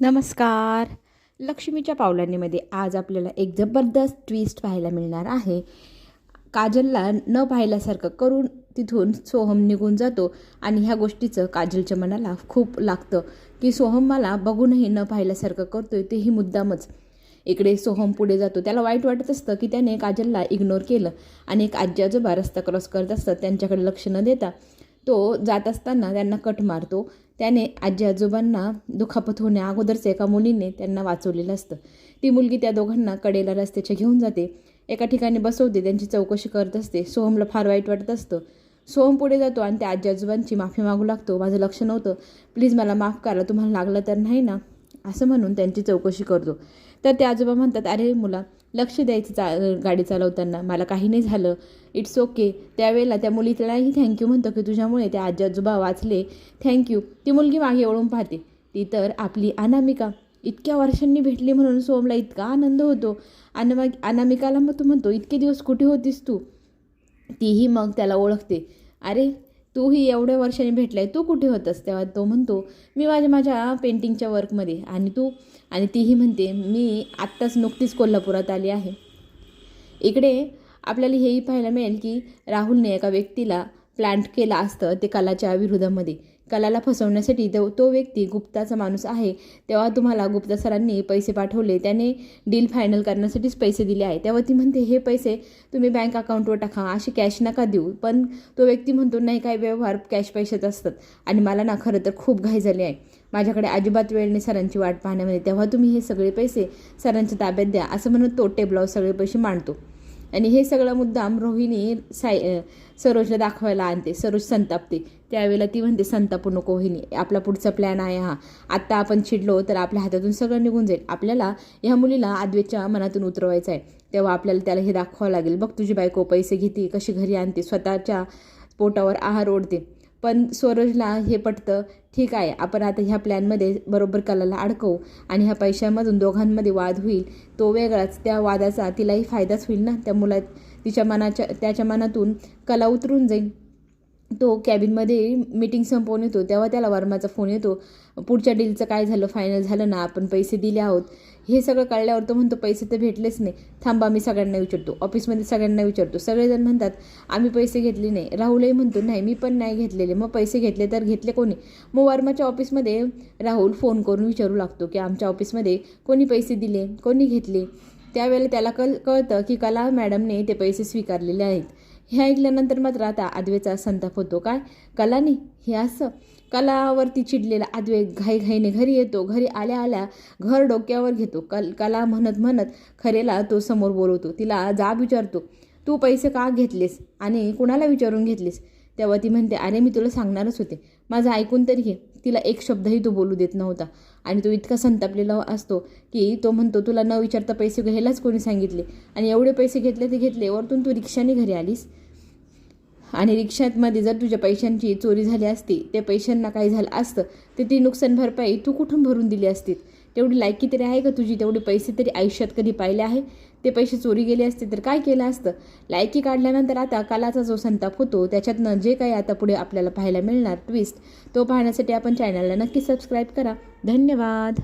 नमस्कार. लक्ष्मीच्या पावलांनीमध्ये आज आपल्याला एक जबरदस्त ट्विस्ट पाहायला मिळणार आहे. काजलला न पाहिल्यासारखं करून तिथून सोहम निघून जातो आणि ह्या गोष्टीचं काजलच्या मनाला खूप लागतं की सोहम मला बघूनही न पाहिल्यासारखं करतोय तेही मुद्दामच. इकडे सोहम पुढे जातो. त्याला वाईट वाटत असतं की त्याने काजलला इग्नोर केलं आणि एक आजी आजोबा रस्ता क्रॉस करत असतात त्यांच्याकडे लक्ष न देता तो जात असताना त्यांना कट मारतो. त्याने आजी आजोबांना दुखापत होण्या अगोदरच एका मुलीने त्यांना वाचवलेलं असतं. ती मुलगी त्या दोघांना कडेला रस्त्याच्या घेऊन जाते. एका ठिकाणी बसवते त्यांची चौकशी करत असते. सोहमला फार वाईट वाटत असतं. सोहम पुढे जातो आणि त्या आजी आजोबांची माफी मागू लागतो. माझं लक्ष नव्हतं. प्लीज मला माफ करा तुम्हाला लागलं तर नाही ना? असं म्हणून त्यांची चौकशी करतो. तर ते आजोबा म्हणतात अरे मुला लक्ष द्यायचं चा गाडी चालवताना. मला काही नाही झालं. इट्स ओके त्यावेळेला त्या मुलीलाही थँक्यू म्हणतो की तुझ्यामुळे त्या आजी आजोबा वाचले. थँक्यू ती मुलगी मागे वळून पाहते. ती तर आपली अनामिका. इतक्या वर्षांनी भेटली म्हणून सोमला इतका आनंद होतो. अनामा अनामिकाला मग तू म्हणतो इतके दिवस कुठे होतीस तू? तीही मग त्याला ओळखते. अरे तूही एवढ्या वर्षांनी भेटलाय तू कुठे होतास तेव्हा? तो म्हणतो मी माझ्या माझ्या पेंटिंगच्या वर्कमध्ये आणि तू आणि तीही म्हणते मी आत्ताच नुकतीच कोल्हापुरात आली आहे. इकडे आपल्याला हेही पाहायला मिळेल की राहुलने एका व्यक्तीला प्लांट केला असतं ते कलाच्या विरोधामध्ये. कलाला फसवण्यासाठी तो तो व्यक्ती गुप्ताचा माणूस आहे. तेव्हा तुम्हाला गुप्ता सरांनी पैसे पाठवले. त्याने डील फायनल करण्यासाठीच पैसे दिले आहे तेव्हा ती म्हणते हे पैसे तुम्ही बँक अकाउंटवर टाका. असे कॅश नका देऊ. पण तो व्यक्ती म्हणतो नाही काही व्यवहार कॅश पैशात असतात. आणि मला ना खरं तर खूप घाई झाली आहे. माझ्याकडे अजिबात वेळ नाही सरांची वाट पाहण्यामध्ये. तेव्हा तुम्ही हे सगळे पैसे सरांच्या ताब्यात द्या. असं म्हणत तो टेबलावर सगळे पैसे मांडतो. आणि हे सगळं मुद्दाम रोहिणी साय सरोजला दाखवायला आणते सरोज संतापते. त्यावेळेला ती म्हणते संतापू नको वहिनी आपला पुढचा प्लॅन आहे हा. आत्ता आपण चिडलो तर आपल्या हातातून सगळं निघून जाईल. आपल्याला ह्या मुलीला आद्वेच्या मनातून उतरवायचं आहे तेव्हा आपल्याला त्याला हे दाखवावं लागेल. बघ तुझी बायको पैसे घेते कशी घरी आणते स्वतःच्या पोटावर आहार ओढते. पण सरोजला हे पटतं ठीक आहे आपण आता ह्या प्लॅनमध्ये बरोबर कलाला अडकवू आणि ह्या पैशामधून दोघांमध्ये वाद होईल. तो वेगळाच त्या वादाचा तिलाही फायदाच होईल ना? त्या मुला तिच्या मनाच्या त्याच्या मनातून कला उतरून जाईल. तो कॅबिनमध्ये मीटिंग संपवून येतो. तेव्हा त्याला वर्माचा फोन येतो. पुढच्या डीलचं काय झालं फायनल झालं ना आपण पैसे दिले आहोत. हे सगळं कळल्यावर तो म्हणतो पैसे तर भेटलेच नाही. थांबा मी सगळ्यांना विचारतो. ऑफिसमध्ये सगळ्यांना विचारतो. सगळेजण म्हणतात आम्ही पैसे घेतले नाही. राहुलही म्हणतो नाही मी पण नाही घेतलेले. मग पैसे घेतले तर घेतले कोणी? मग वर्माच्या ऑफिसमध्ये राहुल फोन करून विचारू लागतो की आमच्या ऑफिसमध्ये कोणी पैसे दिले? कोणी घेतले? त्यावेळेला त्याला कल कळतं की कला मॅडमने ते पैसे स्वीकारलेले आहेत. हे ऐकल्यानंतर मात्र आता आदवेचा संताप होतो. काय? कलानी हे असं. कलावरती चिडलेला आदवे घाईघाईने घरी येतो. घरी आल्या आल्या घर डोक्यावर घेतो. कल कला म्हणत म्हणत खरेला तो समोर बोलवतो. तिला जाब विचारतो तू पैसे का घेतलेस? आणि कुणाला विचारून घेतलेस? तेव्हा ती म्हणते अरे मी तुला सांगणारच होते. माझं ऐकून तरी घे. तिला एक शब्दही तो बोलू देत नव्हता. आणि तो इतका संतापलेला असतो की तो म्हणतो तुला न विचारता पैसे घ्यायलाच कोणी सांगितले? आणि एवढे पैसे घेतले ते घेतले. वरतून तू रिक्षाने घरी आलीस? आणि रिक्षातमध्ये जर तुझ्या पैशांची चोरी झाली असती त्या पैशांना काही झालं असतं तर ती नुकसान भरपाई तू कुठून भरून दिली असती? तेवढी लायकी तरी आहे का तुझी? तेवढे पैसे तरी आयुष्यात कधी पाहिले आहे? ते पैसे चोरी गेले असते तर काय केलं असतं? लायकी काढल्यानंतर आता कालाचा जो संताप होतो त्याच्यातनं जे काही आता पुढे आपल्याला पाहायला मिळणार ट्विस्ट तो पाहण्यासाठी आपण चॅनलला नक्की सबस्क्राईब करा. धन्यवाद!